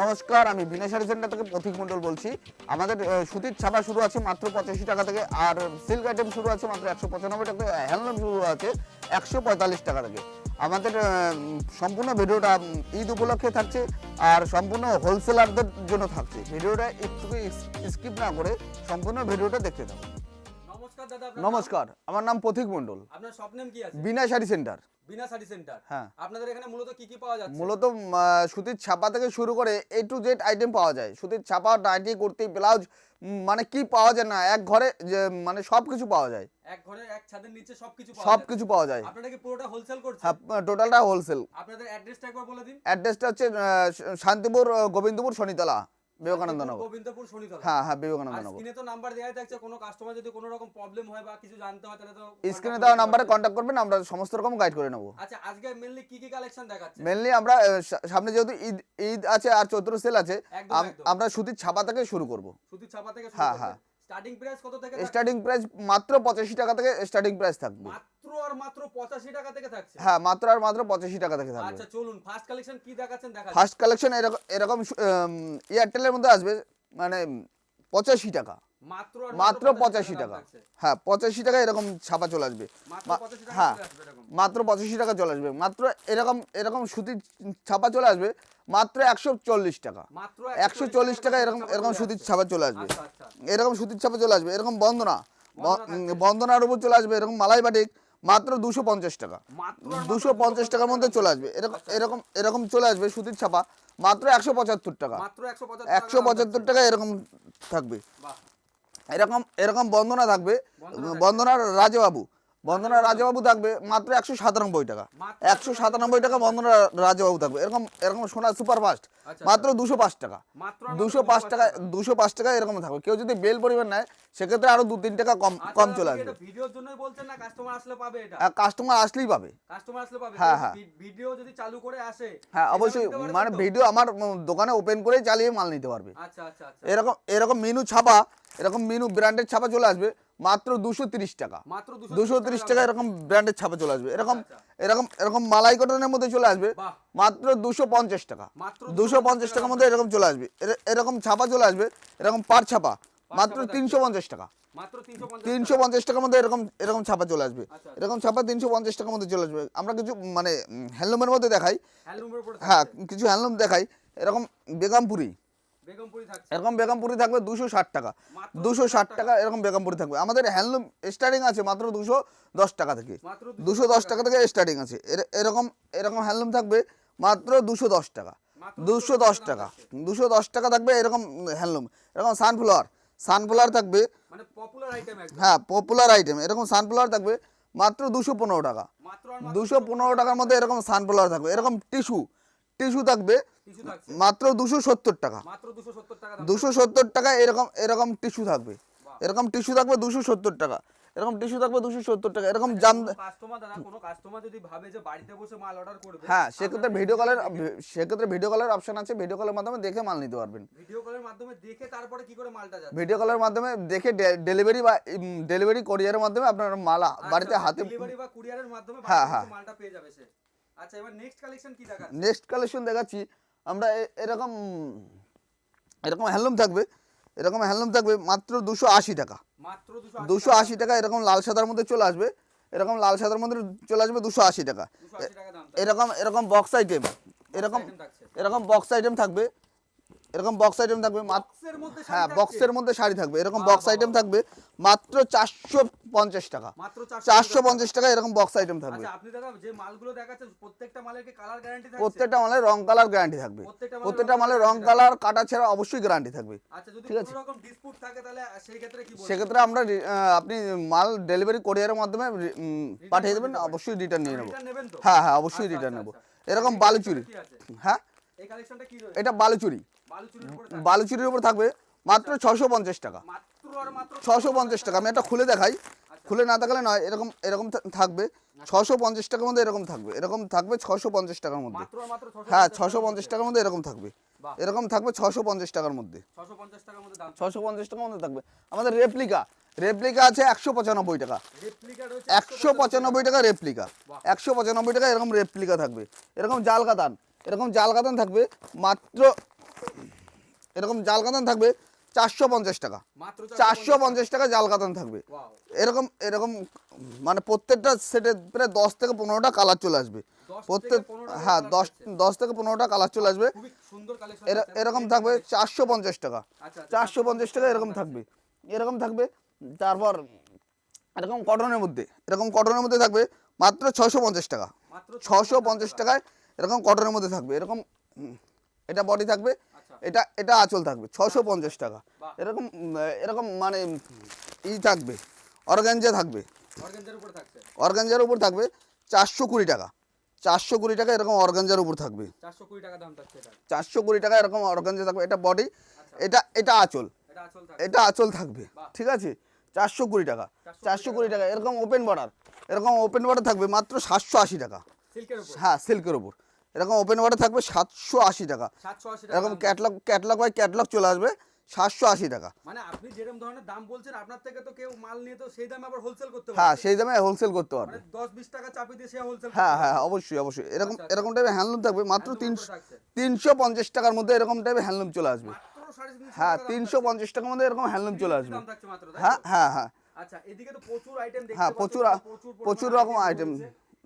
নমস্কার, আমি বিনা শাড়ি সেন্টার থেকে পথিক মণ্ডল বলছি। আমাদের সুতির ছাপা শুরু আছে মাত্র পঁচাশি টাকা থেকে, আর সিল্ক আইটেম শুরু আছে মাত্র একশো পঁচানব্বই টাকা হ্যান্ডলুম শুরু আছে একশো পঁয়তাল্লিশ টাকা থেকে। আমাদের সম্পূর্ণ ভিডিওটা ঈদ উপলক্ষে থাকছে, আর সম্পূর্ণ হোলসেলারদের জন্য থাকছে। ভিডিওটা একটু স্কিপ না করে সম্পূর্ণ ভিডিওটা দেখতে থাকুন। নমস্কার আমার নাম পথিক মণ্ডল। নাম? আপনার শপ নেম কি আছে? বিনা শাড়ি সেন্টার বিনা শাড়ি সেন্টার হ্যাঁ। আপনাদের এখানে মূলত কি কি পাওয়া যাচ্ছে? মূলত সুতির ছাপা থেকে শুরু করে এ টু জেড আইটেম পাওয়া যায়। সুতির ছাপা নাইটি কুর্তি ব্লাউজ মানে কি পাওয়া যায় না এক ঘরে মানে সব কিছু পাওয়া যায়। এক ঘরে এক ছাদের নিচে সবকিছু পাওয়া। কিছু পাওয়া যায়। আপনারা কি পুরোটা হোলসেল করছেন? হ্যাঁ টোটালটা হোলসেল আপনাদের অ্যাড্রেসটা একবার বলে দিন। অ্যাড্রেসটা হচ্ছে শান্তিপুর গোবিন্দপুর শনিতলা। বিবেকানন্দ নগর। গোবিন্দপুর শনিতলা। হ্যাঁ হ্যাঁ বিবেকানন্দ নগর। স্ক্রিনে তো নাম্বার দেওয়াই থাকছে কোনো কাস্টমার যদি কোনো রকম প্রবলেম হয় বা কিছু জানতে হয় তাহলে তো স্ক্রিনে দেওয়া নম্বরে কন্ট্যাক্ট করবেন আমরা সমস্ত রকম গাইড করে নেব। আচ্ছা আজকে মেইনলি কি কি কালেকশন দেখাচ্ছে? মেইনলি আমরা সামনে যেহেতু ঈদ ঈদ আছে আর চৈত্র সেল আছে। আমরা সুতির ছাপা থেকে শুরু করব। সুতির ছাপা থেকে হ্যাঁ, হ্যাঁ। স্টার্টিং প্রাইস কত থেকে স্টার্টিং প্রাইস মাত্র পঁচাশি টাকা থেকে স্টার্টিং প্রাইস থাকবে। মাত্র আর মাত্র 85 টাকা থেকে থাকছে? হ্যাঁ মাত্র আর মাত্র পঁচাশি টাকা থেকে থাকবে। আচ্ছা চলুন ফার্স্ট কালেকশন কি দেখাচ্ছেন ফার্স্ট কালেকশন এরকম এরকম এয়ারটেলের মধ্যে আসবে মানে পঁচাশি টাকা। মাত্র পঁচাশি টাকা হ্যাঁ পঁচাশি টাকা এরকম ছাপা চলে আসবে। মাত্র মা- 85 টাকা হ্যাঁ। মাত্র পঁচাশি টাকা চলে আসবে। মাত্র এরকম এরকম সুতির ছাপা চলে আসবে মাত্র একশো চল্লিশ টাকা। একশো চল্লিশ টাকা এরকম এরকম সুতির ছাপা চলে আসবে। আচ্ছা আচ্ছা। এরকম সুতির ছাপা চলে আসবে। এরকম বন্দনা। বন্দনার উপর চলে আসবে এরকম মালাই বাটিক মাত্র দুশো পঞ্চাশ টাকা। দুশো পঞ্চাশ টাকার মধ্যে চলে আসবে। এরকম এরকম এরকম চলে আসবে সুতির ছাপা মাত্র একশো পঁচাত্তর টাকা। একশো পঁচাত্তর টাকা এরকম থাকবে। এরকম এরকম বন্দনা থাকবে। বন্দনার রাজাবাবু। বন্দনার রাজাবাবু থাকবে মাত্র একশো সাতানব্বই টাকা। একশো সাতানব্বই টাকা বন্দনার রাজাবাবু থাকবে। এরকম এরকম সোনা সুপার ফাস্ট আচ্ছা, মাত্র দুশো পাঁচ টাকা। দুশো পাঁচ টাকা। দুশো পাঁচ টাকা এরকম থাকবে। কেউ যদি বেল পরিমাণ নেয় সেক্ষেত্রে আরও দু তিন টাকা কম আচ্ছা, কম চলে আসবে। কাস্টমার কাস্টমার আসলেই পাবে। হ্যাঁ, হ্যাঁ। ভিডিও যদি চালু করে আসে হ্যাঁ অবশ্যই। মানে ভিডিও আমার দোকানে ওপেন করেই চালিয়ে মাল নিতে পারবে। আচ্ছা আচ্ছা আচ্ছা। এরকম এরকম মেনু ছাপা এরকম মিনু ব্র্যান্ডের ছাপা চলে আসবে মাত্র দুশো তিরিশ টাকা। মাত্র দুশো তিরিশ টাকা এরকম ব্র্যান্ডের ছাপা চলে আসবে। এরকম আচ্ছা, এরকম এরকম মালাই কটনের মধ্যে চলে আসবে মাত্র দুশো পঞ্চাশ টাকা। দুশো পঞ্চাশ টাকার মধ্যে এরকম চলে আসবে। এর- এরকম ছাপা চলে আসবে এরকম পার ছাপা মাত্র তিনশো পঞ্চাশ টাকা। তিনশো পঞ্চাশ টাকার মধ্যে এরকম এরকম ছাপা চলে আসবে। আচ্ছা। এরকম ছাপা তিনশো পঞ্চাশ টাকার মধ্যে চলে আসবে। আমরা কিছু মানে হ্যান্ডলুমের মধ্যে দেখাই। হ্যাঁ কিছু হ্যান্ডলুম দেখাই। এরকম বেগমপুরি। এরকম বেগমপুরি থাকবে দুশো ষাট টাকা। দুশো ষাট টাকা এরকম বেগমপুরি থাকবে। আমাদের হ্যান্ডলুম স্টার্টিং আছে মাত্র দুশো দশ টাকা থেকে। দুশো দশ টাকা থেকে স্টার্টিং আছে। এর- এরকম এরকম হ্যান্ডলুম থাকবে মাত্র দুশো দশ টাকা। দুশো দশ টাকা। দুশো দশ টাকা থাকবে এরকম হ্যান্ডলুম। এরকম সানফ্লাওয়ার। সানফ্লাওয়ার থাকবে। মানে হ্যাঁ পপুলার আইটেম এরকম সানফ্লাওয়ার থাকবে মাত্র দুশো পনেরো টাকা। দুশো পনেরো টাকার মধ্যে এরকম সানফ্লাওয়ার থাকবে। এরকম টিস্যু। টিস্যু থাকবে মাত্র দুশো সত্তর টাকা। মাত্র 270 টাকা দাম। দুশো সত্তর টাকা এরকম এরকম টিস্যু থাকবে। এরকম টিস্যু থাকবে দুশো সত্তর টাকা। এরকম টিস্যু থাকবে দুশো সত্তর টাকা। এরকম জাম কাস্টমার দাদা কোনো কাস্টমার যদি ভাবে যে বাড়িতে বসে মাল অর্ডার করবে হ্যাঁ সেক্ষেত্রে ভিডিও কলের সেক্ষেত্রে ভিডিও কলের অপশন আছে। ভিডিও কলের মাধ্যমে দেখে মাল নিতে পারবেন। ভিডিও কলের মাধ্যমে দেখে তারপরে কি করে মালটা ভিডিও কলের মাধ্যমে দেখে ডেলিভারি বা ডেলিভারি কোরিয়ারের মাধ্যমে আপনার মালা বাড়িতে হাতে ডেলিভারি বা কুরিয়ারের মাধ্যমে হ্যাঁ, হ্যাঁ। মালটা পেয়ে যাবে সে। আচ্ছা এবার নেক্সট কালেকশন কি দেখাচ্ছে? নেক্সট কালেকশন দেখাচ্ছি। আমরা এরকম এরকম হ্যান্ডলুম থাকবে। এরকম হ্যান্ডলুম থাকবে মাত্র দুশো আশি টাকা। মাত্র দুশো আশি টাকা। এরকম লাল সাদার মধ্যে চলে আসবে। এরকম লাল সাদার মধ্যে চলে আসবে দুশো আশি টাকা। 280 টাকা দাম এরকম এরকম বক্স আইটেম এরকম এরকম বক্স আইটেম থাকবে। এরকম বক্স আইটেম থাকবে হ্যাঁ বক্সের মধ্যে শাড়ি থাকবে। এরকম বক্স আইটেম থাকবে। মাত্র চারশো পঞ্চাশ টাকা। চারশো পঞ্চাশ টাকা। এরকম বক্স আইটেম থাকবে। আচ্ছা দেখাচ্ছেন প্রত্যেকটা মালের রং কালার গ্যারান্টি থাকবে। প্রত্যেকটা মালের রং কালার কাটা ছাড়া অবশ্যই গ্যারান্টি থাকবে। আচ্ছা ঠিক আছে। সেক্ষেত্রে আমরা আপনি মাল ডেলিভারি কোরিয়ারের মাধ্যমে পাঠিয়ে দেবেন অবশ্যই রিটার্ন নিয়ে নেব। হ্যাঁ হ্যাঁ অবশ্যই রিটার্ন আচ্ছা, নেব। এরকম বালুচুরি। হ্যাঁ? এটা বালুচুরি। বালুচুরির উপরে থাকবে। মাত্র ছশো পঞ্চাশ টাকা। ছশো পঞ্চাশ টাকা। আমি একটা খুলে দেখাই। খুলে না দেখালে নয় এরকম এরকম থাকবে। ছশো পঞ্চাশ টাকার মধ্যে এরকম থাকবে। এরকম থাকবে ছশো পঞ্চাশ টাকার মধ্যে। মাত্র আর মাত্র 650 হ্যাঁ ছশো পঞ্চাশ টাকার মধ্যে এরকম থাকবে। এরকম থাকবে ছশো পঞ্চাশ টাকার মধ্যে। 650 টাকার মধ্যে দাম। ছশো পঞ্চাশ টাকার মধ্যে থাকবে। আমাদের রেপ্লিকা। রেপ্লিকা আছে একশো পঁচানব্বই টাকা। একশো পঁচানব্বই টাকা রেপ্লিকা। একশো পঁচানব্বই টাকা এরকম রেপ্লিকা থাকবে। এরকম জাল কাতান এরকম জাল কাতান থাকবে মাত্র এরকম জাল কাতান থাকবে চারশো পঞ্চাশ টাকা। চারশো পঞ্চাশ টাকা? জাল কাতান থাকবে। এরকম এরকম মানে প্রত্যেকটা সেটে প্রায় দশ থেকে পনেরোটা কালার চলে আসবে। প্রত্যেক হ্যাঁ দশ দশ থেকে পনেরোটা কালার চলে আসবে। এরকম থাকবে চারশো পঞ্চাশ টাকা। আচ্ছা, আচ্ছা, চারশো পঞ্চাশ টাকা এরকম থাকবে। এরকম থাকবে তারপর এরকম কটনের মধ্যে এরকম কটনের মধ্যে থাকবে মাত্র ছশো পঞ্চাশ টাকা। ছশো পঞ্চাশ টাকায় এরকম কটনের মধ্যে থাকবে। এরকম এটা বডি থাকবে। এটা এটা আঁচল থাকবে ছশো পঞ্চাশ টাকা। এরকম এরকম মানে ই থাকবে অর্গানজা থাকবে। অর্গানজার উপরে উপর থাকবে চারশো কুড়ি টাকা। চারশো কুড়ি টাকা এরকম অর্গানজার উপর থাকবে। চারশো কুড়ি টাকা দাম থাকছে চারশো কুড়ি টাকা এরকম অর্গানজা থাকবে এটা বডি এটা এটা আঁচল। এটা আঁচল থাকবে ঠিক আছে? চারশো কুড়ি টাকা। চারশো কুড়ি টাকা এরকম ওপেন বর্ডার এরকম ওপেন বর্ডার থাকবে মাত্র সাতশো আশি টাকা। হ্যাঁ সিল্কের ওপর এরকম ওপেন বর্ডার থাকবে সাতশো আশি টাকা। এরকম ক্যাটলগ ক্যাটলগ বাই ক্যাটলগ চলে আসবে সাতশো আশি টাকা। মানে আপনি যেরকম ধরনের দাম বলছেন আপনার থেকে তো কেউ মাল নিয়ে তো সেই দামে আবার হোলসেল করতে হ্যাঁ সেই দামে হোলসেল করতে পারবে। মানে দশ বিশ টাকা চাপিয়ে দিয়ে সে হোলসেল হ্যাঁ হ্যাঁ অবশ্যই অবশ্যই। এরকম আচ্ছা, আচ্ছা। এরকম টাইপের হ্যান্ডলুম থাকবে। মাত্র তিনশো তিনশো পঞ্চাশ টাকার মধ্যে এরকম টাইপের হ্যান্ডলুম চলে আসবে। হ্যাঁ তিনশো পঞ্চাশ টাকার মধ্যে এরকম হ্যান্ডলুম চলে আসবে। হ্যাঁ হ্যাঁ হ্যাঁ। আচ্ছা এদিকে তো প্রচুর আইটেম দেখতে হ্যাঁ, প্রচুর প্রচুর রকম আইটেম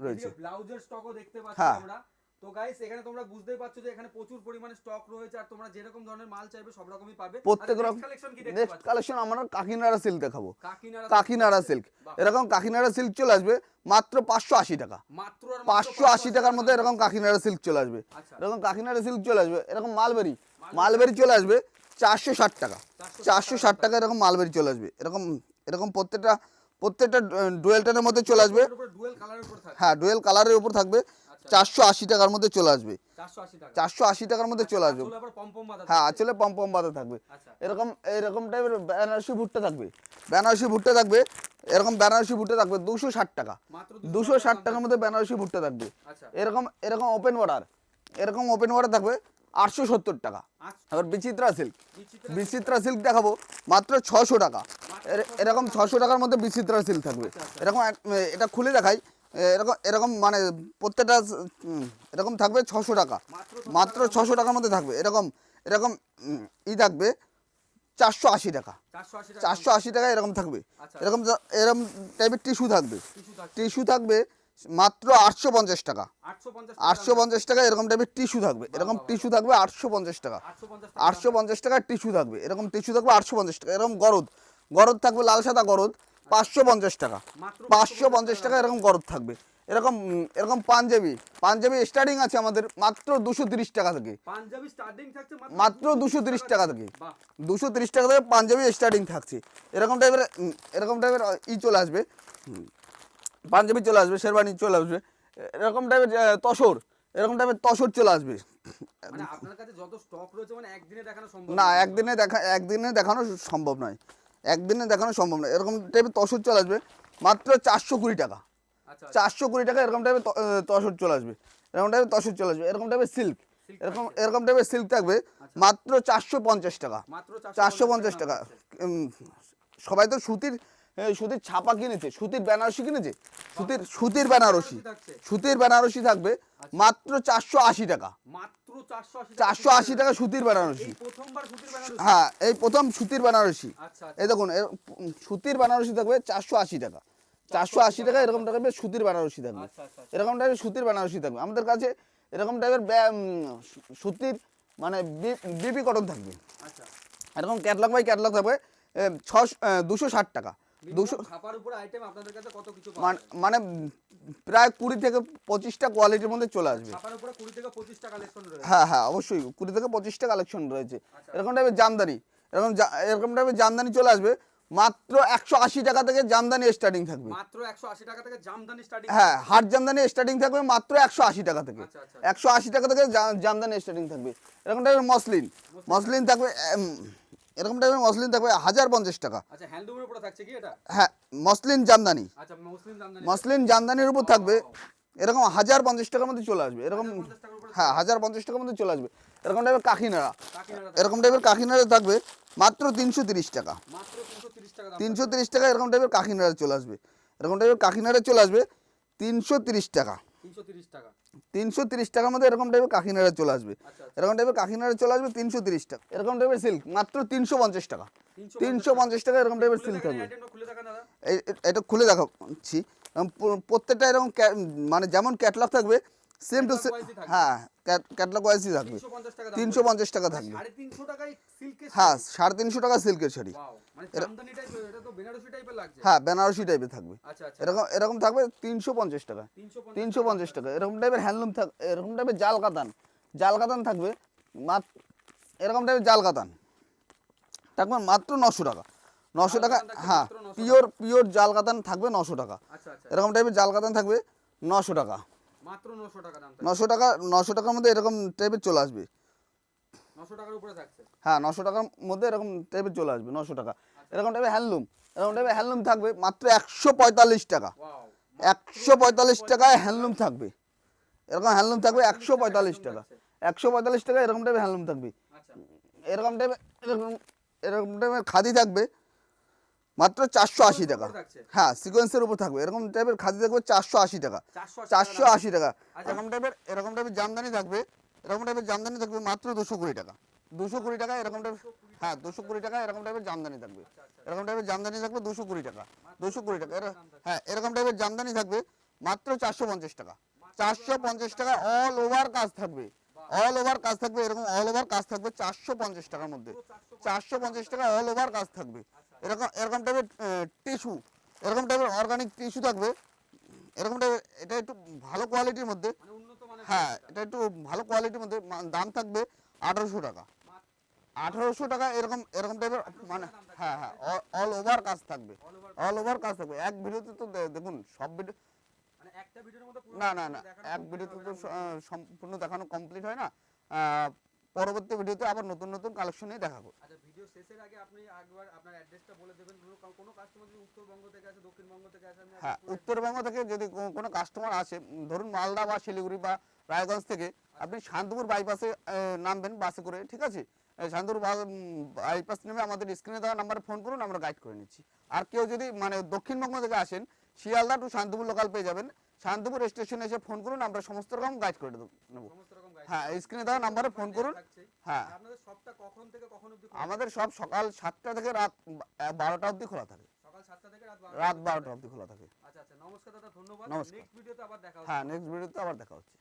রয়েছে। ব্লাউজের স্টকও দেখতে পাচ্ছি হ্যাঁ। আমরা। তো গাইস এখানে তোমরা বুঝতেই পারছ যে এখানে প্রচুর পরিমাণে স্টক রয়েছে আর তোমরা যেরকম ধরনের মাল চাইবে সব রকমই পাবে। প্রত্যেক রকম কালেকশন নেক্সট কালেকশন আমরা কাকিনাড়া সিল্ক দেখাবো কাকিনাড়া কাকিনাড়া সিল্ক এরকম কাকিনাড়া সিল্ক চলে আসবে মাত্র পাঁচশো আশি টাকা। মাত্র পাঁচশো আশি টাকার মধ্যে এরকম কাকিনাড়া সিল্ক চলে আসবে। আচ্ছা। এরকম কাকিনাড়া সিল্ক চলে আসবে। এরকম মালবেরি। মালবেরি। চলে আসবে চারশো ষাট টাকা। চারশো ষাট টাকা। এরকম মালবেরি চলে আসবে। এরকম এরকম প্রত্যেকটা প্রত্যেকটা ডুয়েল টেনের মধ্যে চলে আসবে। হ্যাঁ ডুয়েল কালারের উপর থাকবে। আচ্ছা। চারশো আশি টাকার মধ্যে চলে আসবে। চারশো আশি টাকার মধ্যে চলে আসবে। আসলে আবার পমপম বাঁধা হ্যাঁ থাকবে। আচ্ছা। এরকম এরকম টাইপের বেনারসি ভুট্টা থাকবে। বেনারসি ভুট্টা থাকবে। এরকম বেনারসি ভুট্টা থাকবে দুশো ষাট টাকা। দুশো ষাট টাকার মধ্যে বেনারসি ভুট্টা থাকবে। আচ্ছা। এরকম এরকম ওপেন বর্ডার এরকম ওপেন বর্ডার থাকবে আটশো সত্তর টাকা। আচ্ছা এবার বিচিত্রা সিল্ক বিচিত্রা সিল্ক দেখাবো। মাত্র ছশো টাকা। এর- এরকম ছশো টাকার মধ্যে বিচিত্রা সিল্ক থাকবে। এরকম এক- এটা খুলে দেখাই। এরকম এরকম মানে প্রত্যেকটা এরকম থাকবে ছশো টাকা। মাত্র ছশো টাকার মধ্যে থাকবে। এরকম এরকম ই থাকবে চারশো আশি টাকা। চারশো আশি টাকা। এরকম থাকবে। আচ্ছা। এরকম এরকম টাইপের টিস্যু থাকবে। টিস্যু থাকবে। মাত্র আটশো পঞ্চাশ টাকা। আটশো পঞ্চাশ টাকা। এরকম টাইপের টিস্যু থাকবে। এরকম টিস্যু থাকবে আটশো পঞ্চাশ টাকা। আটশো পঞ্চাশ টাকার টিস্যু থাকবে। এরকম টিস্যু থাকবে আটশো পঞ্চাশ টাকা। এরকম গরদ। গরদ থাকবে লাল সাদা গরদ। পাঁচশো পঞ্চাশ টাকা। পাঁচশো পঞ্চাশ টাকা এরকম গরদ থাকবে। এরকম এরকম পাঞ্জাবি পাঞ্জাবি স্টার্টিং আছে আমাদের মাত্র দুশো তিরিশ টাকা থেকে। পাঞ্জাবি স্টার্টিং থাকছে মাত্র দুশো তিরিশ টাকা থেকে। দুশো তিরিশ টাকা থেকে পাঞ্জাবি স্টার্টিং থাকছে। এরকম টাইপের এরকম টাইপের ই চলে আসবে। পাঞ্জাবি চলে আসবে শেরবানি চলে আসবে। এরকম টাইপের তসর এরকম টাইপের তসর চলে আসবে। মানে মানে না। একদিনে দেখা একদিনে দেখানো সম্ভব নয়। একদিনে দেখানো সম্ভব নয় এরকম টাইপের তসর চলে আসবে মাত্র চারশো কুড়ি টাকা। আচ্ছা আচ্ছা। চারশো কুড়ি টাকা এরকম টাইপের তসর চলে আসবে। এরকম টাইপের তসর চলে আসবে। এরকম টাইপের সিল্ক এরকম এরকম টাইপের সিল্ক থাকবে মাত্র চারশো পঞ্চাশ টাকা। চারশো পঞ্চাশ টাকা। সবাই তো সুতির সুতির ছাপা কিনেছে সুতির বেনারসি কিনেছে? সুতির সুতির বেনারসি। সুতির বেনারসি থাকবে মাত্র চারশো আশি টাকা। মাত্র 480 টাকা চারশো আশি টাকা সুতির বেনারসি। হ্যাঁ এই প্রথম সুতির বেনারসি। আচ্ছা আচ্ছা। এই দেখুন সুতির বেনারসি থাকবে চারশো আশি টাকা। চারশো আশি টাকা এরকম টাইপের সুতির বেনারসি থাকবে। আচ্ছা। এরকম টাইপের সুতির বেনারসি থাকবে। আমাদের কাছে এরকম টাইপের সুতির মানে বিপি কটন থাকবে। এরকম ক্যাটলগ বাই ক্যাটলগ থাকবে ছশো দুশো ষাট টাকা। দুশো? মানে প্রায় কুড়ি থেকে পঁচিশটা কোয়ালিটির মধ্যে চলে আসবে। ছাপার উপরে 20 থেকে 25 টা কালেকশন রয়েছে। হ্যাঁ হ্যাঁ অবশ্যই। কুড়ি থেকে পঁচিশটা কালেকশন রয়েছে। এরকম টাইপের জামদানি। এরকম এরকম টাইপের জামদানি চলে আসবে। মাত্র একশো আশি টাকা থেকে জামদানি স্টার্টিং থাকবে। মাত্র 180 টাকা থেকে জামদানি স্টার্টিং হ্যাঁ হাট জামদানি স্টার্টিং থাকবে মাত্র একশো আশি টাকা থেকে। আচ্ছা, আচ্ছা। একশো আশি টাকা থেকে জামদানি স্টার্টিং থাকবে। এরকম টাইপের মসলিন। মসলিন। থাকবে এরকম টাইপের মসলিন থাকবে হাজার পঞ্চাশ টাকা। আচ্ছা হ্যাঁ মসলিন জামদানি। আচ্ছা মুসলিম জামদানি। মসলিন জামদানির উপর থাকবে। এরকম হাজার পঞ্চাশ টাকার মধ্যে চলে আসবে। এরকম 50 টাকার উপরে হ্যাঁ হাজার পঞ্চাশ টাকার মধ্যে চলে আসবে। এরকম টাইপের কাকিনাড়া। এরকম টাইপের কাকিনাড়া থাকবে মাত্র তিনশো তিরিশ টাকা। মাত্র 330 টাকা দাম তিনশো তিরিশ টাকা এরকম টাইপের কাকিনাড়া চলে আসবে। এরকম টাইপের কাকিনাড়া চলে আসবে তিনশো তিরিশ টাকা। 330 টাকা। তিনশো তিরিশ টাকার মধ্যে এরকম টাইপের কাকিনাড়া চলে আসবে। আচ্ছা আচ্ছা। এরকম টাইপের কাকিনাড়া চলে আসবে তিনশো তিরিশ টাকা। এরকম টাইপের সিল্ক মাত্র তিনশো পঞ্চাশ টাকা। তিনশো পঞ্চাশ টাকা এরকম টাইপের সিল্ক থাকবে। এটা খুলে দেখাচ্ছি। প্রত্যেকটা এরকম মানে যেমন ক্যাটলগ থাকবে সেম টু সেম। হ্যাঁ ক্যাটলগ ওয়াইজই থাকবে। 350 টাকা দাম তিনশো পঞ্চাশ টাকা থাকবে। সিল্কের হ্যাঁ সাড়ে তিনশো টাকা সিল্কের শাড়ি। মানে হ্যাঁ বেনারসি টাইপের থাকবে। আচ্ছা আচ্ছা। এরকম এরকম থাকবে তিনশো পঞ্চাশ টাকা। তিনশো পঞ্চাশ টাকা। এরকম টাইপের হ্যান্ডলুম থাক এরকম টাইপের জাল কাতান। জাল কাতান থাকবে মাত্র এরকম টাইপের জাল কাতান। থাকবে মাত্র নশো টাকা। নশো টাকা হ্যাঁ পিওর পিওর জাল কাতান থাকবে নশো টাকা। আচ্ছা এরকম টাইপের জাল কাতান থাকবে নশো টাকা। মাত্র 900 টাকা দাম নশো টাকা নশো টাকার মধ্যে এরকম টাইপের চলে আসবে। 900 টাকার উপরে থাকছে? হ্যাঁ নশো টাকার মধ্যে এরকম টাইপের চলে আসবে নশো টাকা। এরকম টাইপের হ্যান্ডলুম এরকম টাইপের হ্যান্ডলুম থাকবে মাত্র একশো পঁয়তাল্লিশ টাকা। ওয়াও একশো পঁয়তাল্লিশ টাকায় হ্যান্ডলুম থাকবে। এরকম হ্যান্ডলুম থাকবে একশো পঁয়তাল্লিশ টাকা। একশো পঁয়তাল্লিশ টাকা এরকম টাইপের হ্যান্ডলুম থাকবে। আচ্ছা। এরকম টাইপের এরকম এরকম টাইপের খাদি থাকবে। মাত্র চারশো আশি টাকা। হ্যাঁ সিকোয়েন্সের উপর থাকবে। এরকম টাইপের খাদি থাকবে চারশো আশি টাকা। চারশো আশি টাকা আচ্ছা। এরকম টাইপের এরকম টাইপের জামদানি থাকবে। এরকম টাইপের জামদানি থাকবে মাত্র দুশো কুড়ি টাকা। দুশো কুড়ি টাকা এরকম টাইপের হ্যাঁ দুশো কুড়ি টাকা এরকম টাইপের জামদানি থাকবে। এরকম টাইপের জামদানি থাকবে দুশো কুড়ি টাকা। দুশো কুড়ি টাকা। হ্যাঁ এরকম টাইপের জামদানি থাকবে মাত্র চারশো পঞ্চাশ টাকা। চারশো পঞ্চাশ টাকা অল ওভার কাজ থাকবে। অল ওভার কাজ থাকবে এরকম অল ওভার কাজ থাকবে চারশো পঞ্চাশ টাকার মধ্যে। চারশো পঞ্চাশ টাকা অল ওভার কাজ থাকবে। এরকম এরকম টাইপের টিস্যু এরকম টাইপের অর্গানিক টিস্যু থাকবে। এরকম টাইপের এটা একটু ভালো কোয়ালিটির মধ্যে। মানে হ্যাঁ এটা একটু ভালো কোয়ালিটির মধ্যে দাম থাকবে আঠারোশো টাকা। আঠারোশো টাকা এরকম এরকম টাইপের মানে হ্যাঁ হ্যাঁ অল ওভার কাজ থাকবে। অল ওভার কাজ থাকবে। এক ভিডিওতে তো দেখুন সব ভিডিও মানে না না না এক ভিডিওতে তো সম্পূর্ণ দেখানো কমপ্লিট হয় না। পরবর্তী ভিডিওতে আবার নতুন নতুন কালেকশন নিয়ে দেখাবো। আচ্ছা ভিডিও শেষের আগে আপনি একবার আপনার অ্যাড্রেসটা বলে দেবেন। কোনো- কোনো কাস্টমার যদি উত্তরবঙ্গ থেকে আসে দক্ষিণবঙ্গ থেকে আসে হ্যাঁ উত্তরবঙ্গ থেকে যদি কোনো কাস্টমার আসে ধরুন মালদা বা শিলিগুড়ি বা রায়গঞ্জ থেকে আপনি শান্তপুর বাইপাসে নামবেন বাসে করে ঠিক আছে? শান্তপুর বাইপাস নেমে আমাদের স্ক্রিনে দেওয়া নাম্বারে ফোন করুন আমরা গাইড করে নিচ্ছি। আর কেউ যদি মানে দক্ষিণবঙ্গ থেকে আসেন শিয়ালদা টু শান্তপুর লোকাল পেয়ে যাবেন। শান্তপুর স্টেশনে এসে ফোন করুন আমরা সমস্ত রকম গাইড করে দেবো হ্যাঁ স্ক্রিনে দেওয়া নাম্বারে ফোন করুন। হ্যাঁ। আপনাদের সবটা কখন থেকে কখন অবধি আমাদের সব সকাল সাতটা থেকে রাত বারোটা অবধি খোলা থাকে। সকাল সাতটা থেকে রাত রাত বারোটা অবধি খোলা থাকে। আচ্ছা আচ্ছা নমস্কার দাদা ধন্যবাদ। নেক্সট ভিডিওতে আবার দেখা হচ্ছে। হ্যাঁ নেক্সট ভিডিওতে আবার দেখা হচ্ছে।